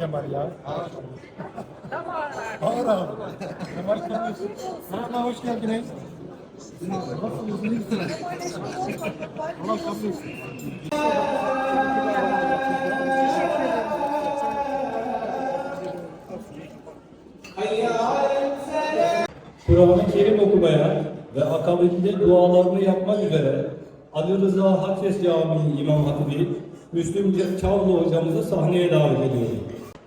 Kemal ya. Ağır ağır. Kemal Kemal. Merhaba hoş geldiniz. Nasılsınız? iyi misiniz? Allah kabul etsin. Kur'an-ı Kerim okumaya ve akabinde dualarını yapmak üzere Ali Rıza Hakses Camii İmam Hatibi Müslüm Çavlı hocamızı sahneye davet ediyorum.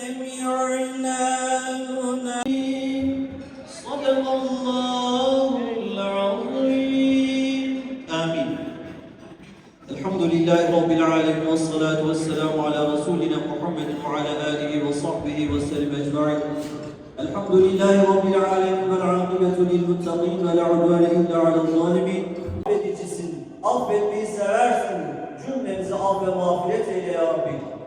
سمعنا آمين الحمد لله رب العالمين والصلاة والسلام على رسولنا محمد وعلى آله وصحبه وسلم أجمعين الحمد لله رب العالمين والعاقبة للمتقين ولا على الظالمين seversin. Cümlemizi af ve mağfiret eyle ya Rabbi.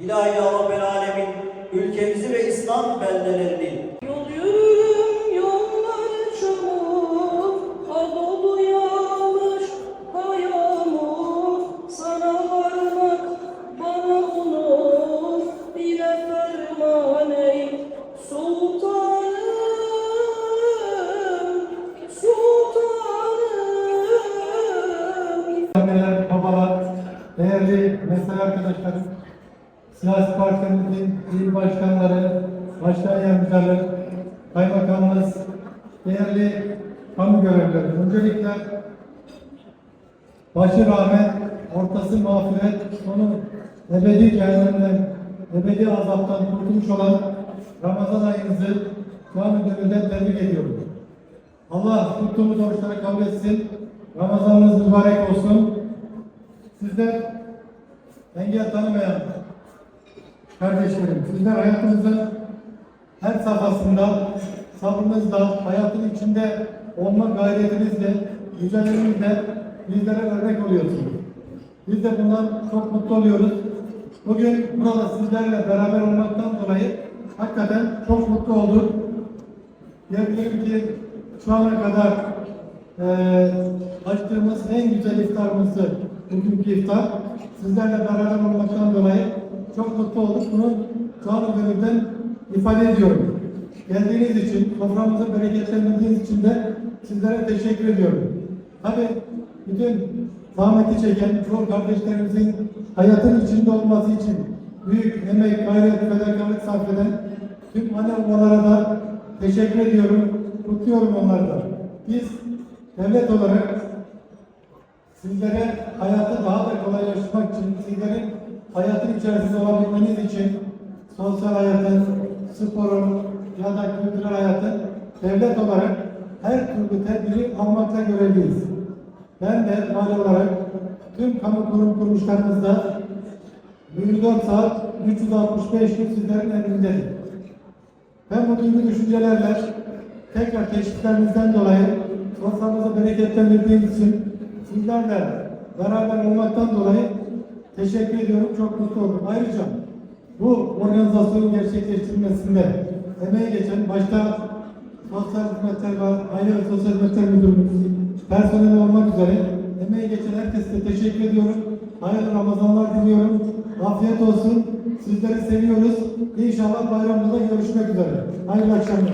İlahi ya Rabbel Alemin, ülkemizi ve İslam beldelerini Yol yürürüm yollar çamur, ha dolu yağmış, ha yağmur. Sana varmak bana onur, bile ferman ey sultanım, sultanım. Anneler, babalar, değerli mesai arkadaşlarım, siyasi partilerimizin il başkanları, başkan yardımcıları, kaymakamımız, değerli kamu görevlileri. Öncelikle başı rahmet, ortası mağfiret, sonu ebedi cehennemden, ebedi azaptan kurtulmuş olan Ramazan ayınızı cami gönülden tebrik ediyorum. Allah tuttuğumuz oruçları kabul etsin. Ramazanınız mübarek olsun. Sizler engel tanımayan kardeşlerim, sizler hayatınızın her safhasında sabrınızla, hayatın içinde olma gayretinizle, mücadelenizle bizlere örnek oluyorsunuz. Biz de bundan çok mutlu oluyoruz. Bugün burada sizlerle beraber olmaktan dolayı hakikaten çok mutlu olduk. Diyebilirim ki şu ana kadar eee açtığımız en güzel iftarımızı bugünkü iftar. Sizlerle beraber olmaktan dolayı çok mutlu olduk. Bunu canı gönülden ifade ediyorum. Geldiğiniz için, soframızı bereketlendirdiğiniz için de sizlere teşekkür ediyorum. Tabi bütün zahmeti çeken yol kardeşlerimizin hayatın içinde olması için büyük emek, gayret, fedakarlık sarf eden tüm anne da teşekkür ediyorum. Kutluyorum onları da. Biz devlet olarak sizlere hayatı daha da kolaylaştırmak için, sizlerin hayatın içerisinde olabilmeniz için sosyal hayatın, sporun ya da kültürel hayatın devlet olarak her türlü tedbiri almakla görevliyiz. Ben de vali olarak tüm kamu kurum kuruluşlarımızda 24 saat 365 gün sizlerin emrindedir. Ben bu duygu düşüncelerle tekrar teşviklerinizden dolayı soframızı bereketlendirdiğiniz için sizlerle beraber olmaktan dolayı teşekkür ediyorum. Çok mutlu oldum. Ayrıca bu organizasyonun gerçekleştirilmesinde emeği geçen başta Sosyal Hizmetler ve Aile ve Sosyal Hizmetler Müdürlüğümüz personeli olmak üzere emeği geçen herkese teşekkür ediyorum. Hayırlı Ramazanlar diliyorum. Afiyet olsun. Sizleri seviyoruz. İnşallah bayramda da görüşmek üzere. Hayırlı akşamlar.